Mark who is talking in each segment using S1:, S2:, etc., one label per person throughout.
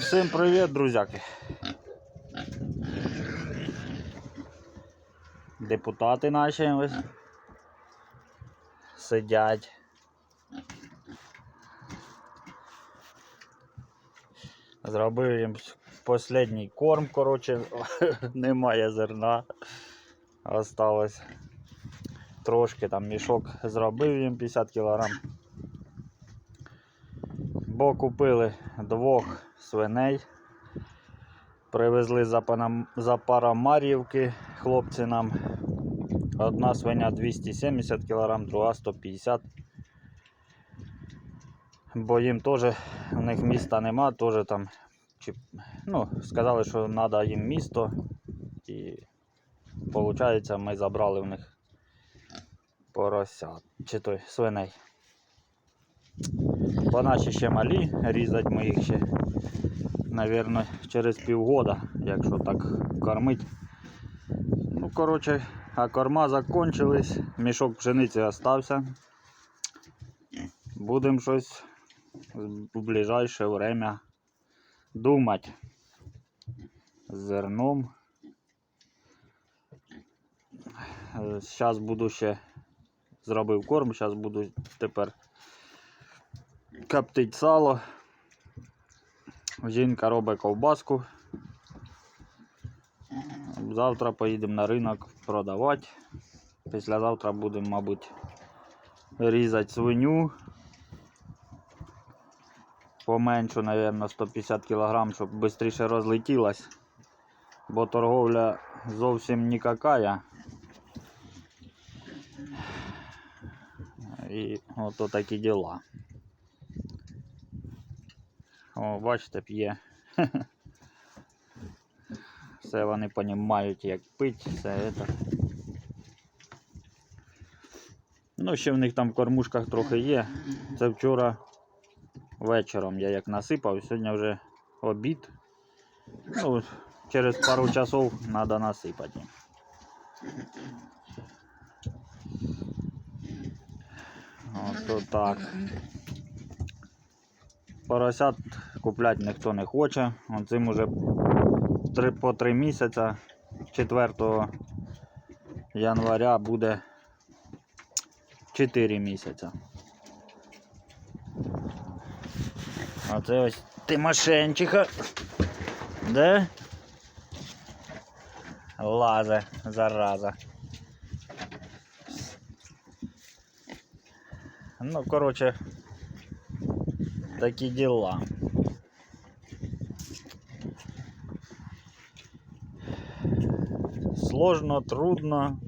S1: Всім привіт, друзяки. Депутати наші ось сидять. Зробив їм останній корм, коротше, немає зерна. Осталось трошки там мішок зробив їм 50 кг. Бо купили двох свиней. Привезли за, Парамарівки хлопці нам. Одна свиня 270 кг, друга 150 Бо їм теж у них міста нема, теж там чи, ну, сказали, що треба їм місто. І виходить, ми забрали в них поросят, чи той свиней. Бо наші ще малі, різать ми їх ще, мабуть, через півгода, якщо так кормить. Ну, коротше, а корма закончились, мішок пшениці остався. Будемо щось в ближайше время думати. З зерном. Зараз буду ще зробив корм, зараз буду тепер коптить сало. Жінка робить ковбаску. Завтра поїдемо на ринок продавати. Післязавтра будемо, мабуть, різати свиню. Поменшу, мабуть, 150 кг, щоб швидше розлетілась. Бо торговля зовсім нікакая. І ото такі діла. О, бачите, п'є. Все вони розуміють, як пить, все це. Ну, ще в них там в кормушках трохи є. Це вчора вечором я як насипав, сьогодні вже обід. Ну, через пару часов треба насипати. Ото так. Поросят купляти ніхто не хоче. Цим уже три, по три місяця. 4 января буде 4 місяця. А це ось Тимошенчиха. Де? Лазе, зараза. Ну, коротше, такі діла. Сложно, трудно.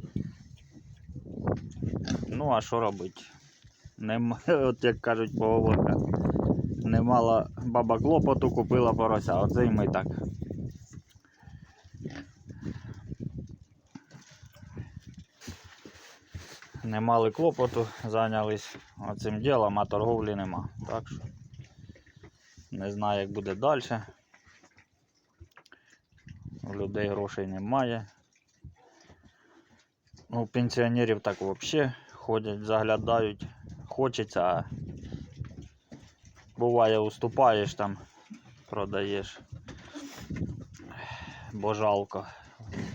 S1: Ну, а що робити? Нема, от як кажуть поговорка. Не мала баба клопоту, купила порося. Оце і ми так. Не мали клопоту, зайнялись оцим ділом, а торговлі нема. Так що не знаю, як буде далі. У людей грошей немає. У пенсіонерів так взагалі ходять, заглядають, хочеться, а буває уступаєш там, продаєш. Бо жалко.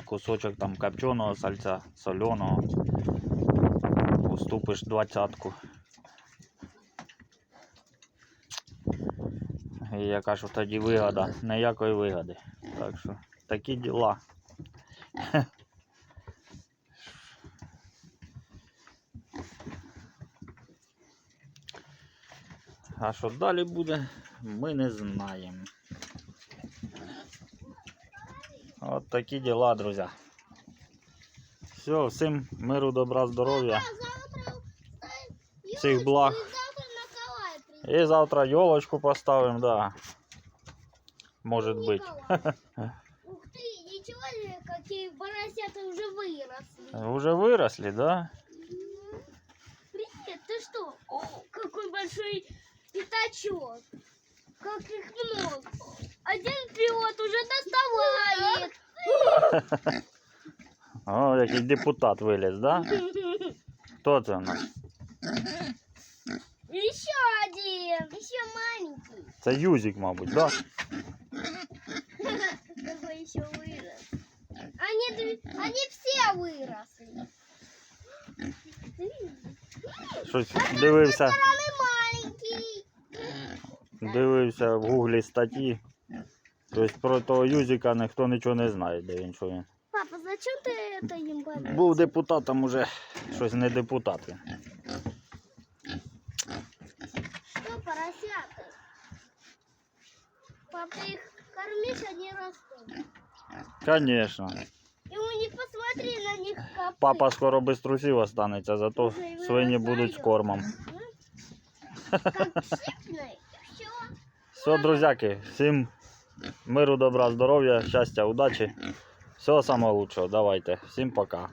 S1: Кусочок там копченого сальця, соленого. Уступиш двадцятку. І я кажу, тоді вигода, ніякої вигоди. Так що такі діла. А що далі буде, ми не знаємо. От такі діла, друзі. Все, всім миру, добра, здоров'я. Всіх благ.
S2: Завтра Николай приедет.
S1: І завтра елочку поставимо, да. Может быть.
S2: Ух ты, ничего себе, какие поросята уже выросли.
S1: Уже выросли, да?
S2: Привет, ты что? О, какой большой пятачок. Как их много. Один пилот уже доставает.
S1: О, який депутат виліз, да? Хто це у нас?
S2: Еще один. Еще маленький.
S1: Це юзик, мабуть, да?
S2: Какой еще вырос. Они, они все выросли.
S1: Щось дивився. дивився в гуглі статті. Тобто про того юзика ніхто нічого не знає, де він що він.
S2: Папа, зачем ты это им подарил?
S1: Був депутатом уже щось не депутат. він.
S2: Что поросята? Пап, ты их кормишь, они растут.
S1: Звісно.
S2: И у них посмотри на них копыта.
S1: Папа скоро без трусів останеться, зато свині будуть з кормом.
S2: Как щипной, и все.
S1: Все, друзяки, всім миру, добра, здоров'я, щастя, удачі. Всього самого лучшого. Давайте. Всім пока.